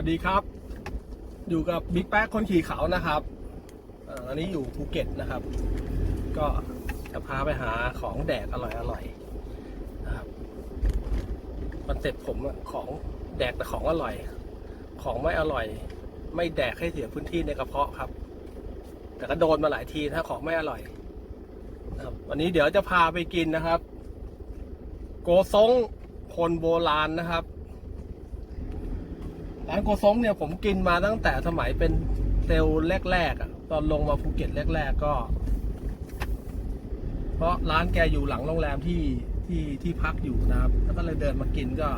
วัสดีครับ อยู่กับบิ๊กแป๊กคนขี่เขานะครับอันนี้อยู่ภูเก็ตนะครับ ก็จะพาไปหาของแดกอร่อยอร่อยๆนะครับคอนเซ็ปต์ผมของแดกแต่ของอร่อย ของไม่อร่อย ไม่แดกให้เสียพื้นที่ในกระเพาะครับ แต่ก็โดนมาหลายทีถ้าของไม่อร่อยนะครับวันนี้เดี๋ยวจะพาไปกินนะครับ โกซงคนโบราณนะครับ ร้านโกซงเนี่ยผมกินมาตั้งแต่สมัยเป็นเซลล์แรกๆอะตอนลงมาภูเก็ตแรก ๆ ก็ เพราะร้านแกอยู่หลังโรงแรมที่ที่ที่พักอยู่นะครับ แล้วก็เลยเดินมากินก็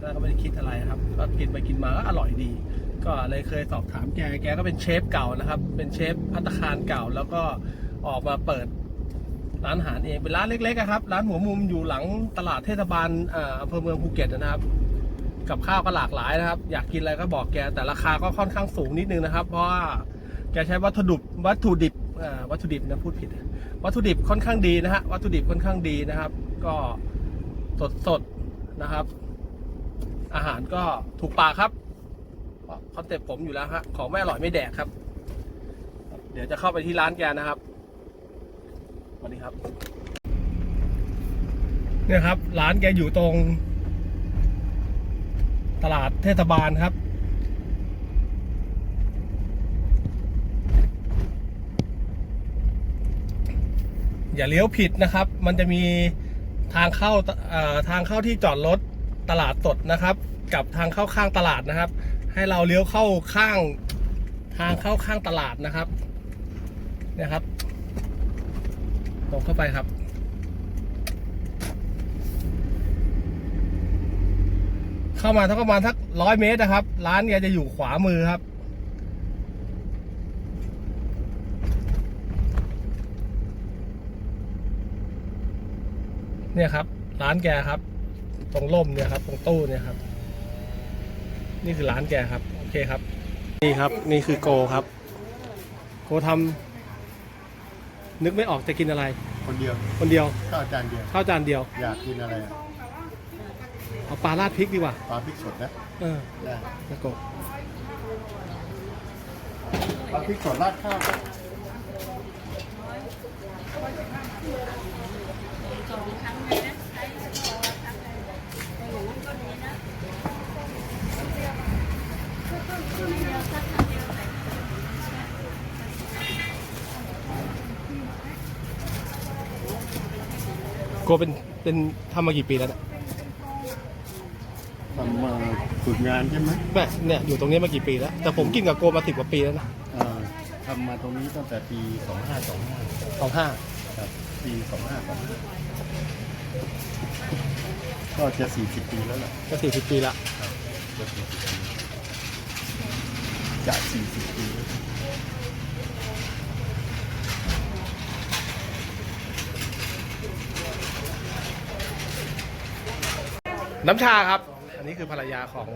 แล้วก็ไม่ได้คิดอะไรครับ ก็กินไปกินมาก็อร่อยดี ก็เลยเคยสอบถามแก แกก็เป็นเชฟเก่านะครับ เป็นเชฟพัตคารเก่า แล้วก็ออกมาเปิดร้านอาหารเอง เป็นร้านเล็กๆครับ ร้านหัวมุมอยู่หลังตลาดเทศบาลอ่ออำเภอเมืองภูเก็ตนะครับ กับข้าวก็หลากหลายนะครับ อยากกินอะไรก็บอกแกแต่ราคาก็ค่อนข้างสูงนิดนึงนะครับ เพราะว่าแกใช้วัตถุดิบวัตถุดิบอ่อวัตถุดิบนะพูดผิด วัตถุดิบค่อนข้างดีนะฮะวัตถุดิบค่อนข้างดีนะครับ ก็สดสดๆนะครับ อาหารก็ถูกปากครับคอนเซ็ปต์ผมอยู่แล้วฮะของไม่อร่อยไม่แดกครับ เดี๋ยวจะเข้าไปที่ร้านแกนะครับสวัสดีครับเนี่ยครับ ร้านแกอยู่ตรง ตลาดเทศบาลครับ อย่าเลี้ยวผิดนะครับ มันจะมีทางเข้าทางเข้าที่จอดรถตลาดสดนะครับ กับทางเข้าข้างตลาดนะครับ ให้เราเลี้ยวเข้าข้างทางเข้าข้างตลาดนะครับเนะครับตรงเข้าไปครับ เข้ามาทั้งประมาณทักร้อยเมตรนะครับ ร้านแกจะอยู่ขวามือครับ เนี่ยครับ ร้านแกครับ ตรงร่มเนี่ยครับ ตรงตู้เนี่ยครับ นี่คือร้านแกครับ โอเคครับ นี่ครับ นี่คือโกครับ โกทำนึกไม่ออกจะกินอะไร คนเดียว คนเดียวข้าวจานเดียวข้าวจานเดียว อยากกินอะไรอะ เอาปลาราดพริกดีกว่า ปลาพริกสดนะเออได้แล้วโกปลาพริกสดราดข้าวก็โกเป็นเป็นทำมากี่ปีแล้วเนี่ย ทำมาฝึกงานใช่ไหมแม่เนี่ยอยู่ตรงนี้มากี่ปีแล้ว แต่ผมกินกับโกมาสิบกว่าปีแล้วนะอ่าทำมาตรงนี้ตั้งแต่ปี 2525สองห้าครับปี 2525ก็จะ 40 ปีแล้วแหละก็สี่สิบปีละจะ40ปีจะ40 ปีแล้วน้ำชาครับ อันนี้คือภรรยาของ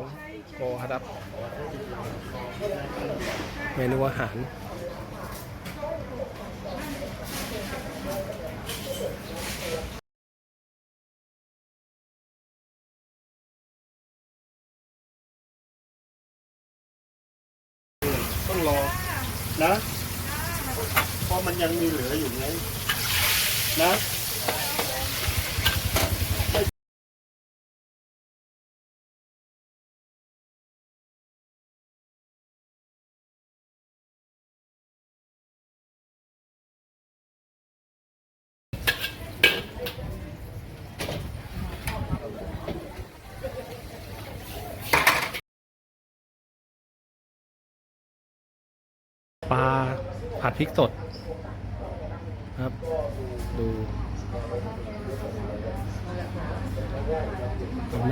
โกครับ เมนูอาหาร ต้องรอนะ เพราะมันยังมีเหลืออยู่ไงนะ ปลา ผัดพริกสดครับ ดู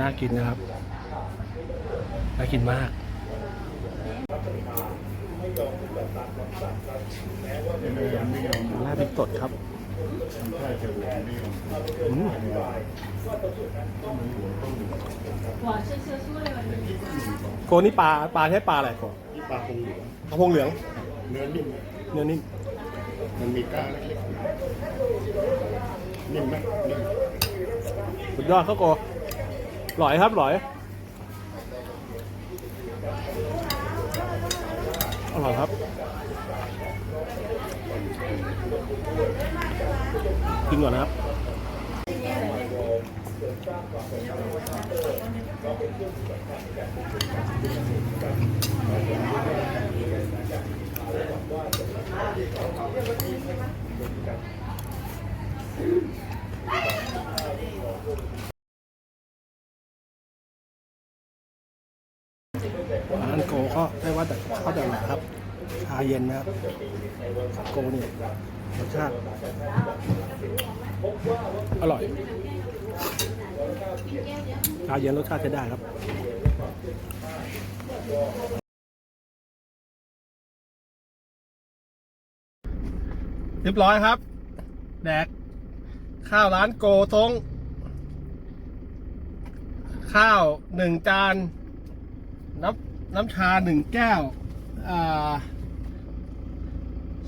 น่ากินนะครับ น่ากินมากลาบพริกสดครับถ้าจะเหลือไม่ยอมอืมโกนี่ปลาปลาใช้ปลาอะไรโกที่ปลาคงเหลืองกระพงเหลืองเนื้อนิ่ม เนื้อนิ่มมันมีก้างเล็กๆนิ่มไหมนิ่มสุดยอดเขาโกหลอยครับหลอย อร่อยครับ กินก่อนนะครับ ร้านโก็ได้ว่าแต่ข้าวแต่หนาครับ ชาเย็นนะครับโกเนี่ยรสชาติอร่อย ชาเย็นรสชาติใช้ได้ครับเรียบร้อยครับ แดก ข้าวร้านโกตรงข้าวหนึ่งจาน น้ำชาหนึ่งแก้วา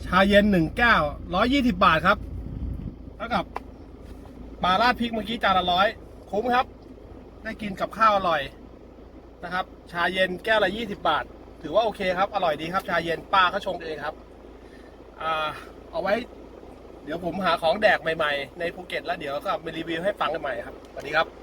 ชาเย็นหนึ่งแก้วร้อยยี่สิบบาทครับเท่ากับปลาราดพริกเมื่อกี้จานละร้อยคุ้มครับ ได้กินกับข้าวอร่อยนะครับ ชาเย็นแก้วละยี่สิบาท ถือว่าโอเคครับ อร่อยดีครับ ชาเย็นป้าเขาชงเองครับอ่าเอาไว้ เดี๋ยวผมหาของแดกใหม่ๆ ในภูเก็ตแล้วเดี๋ยวก็มารีวิวให้ฟังกันใหม่ครับสวัสดีครับ